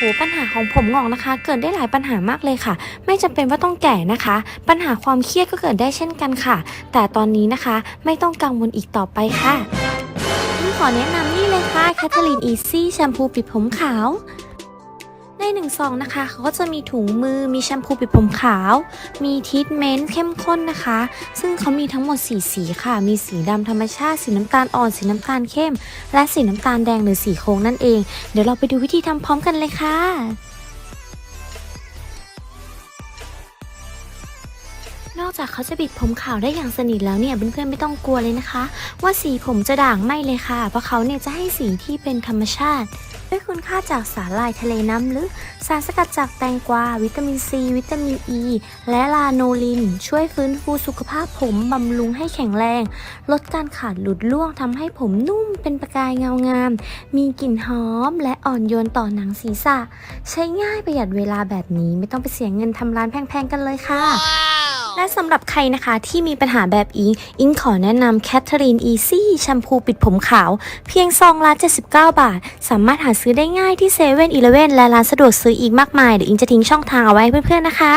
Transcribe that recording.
โหปัญหาของผมงอกนะคะ เกิดได้หลายปัญหามากเลยค่ะ ไม่จำเป็นว่าต้องแก่นะคะ ปัญหาความเครียดก็เกิดได้เช่นกันค่ะ แต่ตอนนี้นะคะไม่ต้องกังวลอีกต่อไปค่ะนี่ขอแนะนำนี่เลยค่ะแคทเธอรีนอีซี่แชมพูปิดผมขาว ในหนึ่งซองนะคะเขาก็จะมีถุงมือ มีแชมพูปิดผมขาว มีทรีทเมนต์เข้มข้นนะคะ ซึ่งเขามีทั้งหมด 4 สีค่ะ มีสีดำธรรมชาติ สีน้ำตาลอ่อน สีน้ำตาลเข้ม และสีน้ำตาลแดงหรือสีโค้งนั่นเอง เดี๋ยวเราไปดูวิธีทำพร้อมกันเลยค่ะนอกจากเขาจะบิดผมขาวได้อย่างสนิทแล้วเนี่ยเพื่อนๆไม่ต้องกลัวเลยนะคะ ว่าสีผมจะด่างไม่เลยค่ะ เพราะเขาเนี่ยจะให้สีที่เป็นธรรมชาติ ด้วยคุณค่าจากสาหร่ายทะเลน้ำลึก สารสกัดจากแตงกวา วิตามินซี วิตามินอ e, ีและลาโนลิน ช่วยฟื้นฟูสุขภาพผมบำรุงให้แข็งแรง ลดการขาดหลุดร่วงทำให้ผมนุ่มเป็นประกายเงางาม มีกลิ่นหอมและอ่อนโยนต่อหนังศีรษะ ใช้ง่ายประหยัดเวลาแบบนี้ไม่ต้องไปเสียเงินทำร้านแพงๆกันเลยค่ะ และสำหรับใครนะคะที่มีปัญหาแบบอิง อิงขอแนะนำแคทเธอรีนอีซี่แชมพูปิดผมขาว เพียงซองละ79 บาท สามารถหาซื้อได้ง่ายที่เซเว่นอีเลเว่นและร้านสะดวกซื้ออีกมากมาย เดี๋ยวอิงจะทิ้งช่องทางเอาไว้ให้เพื่อนๆนะคะ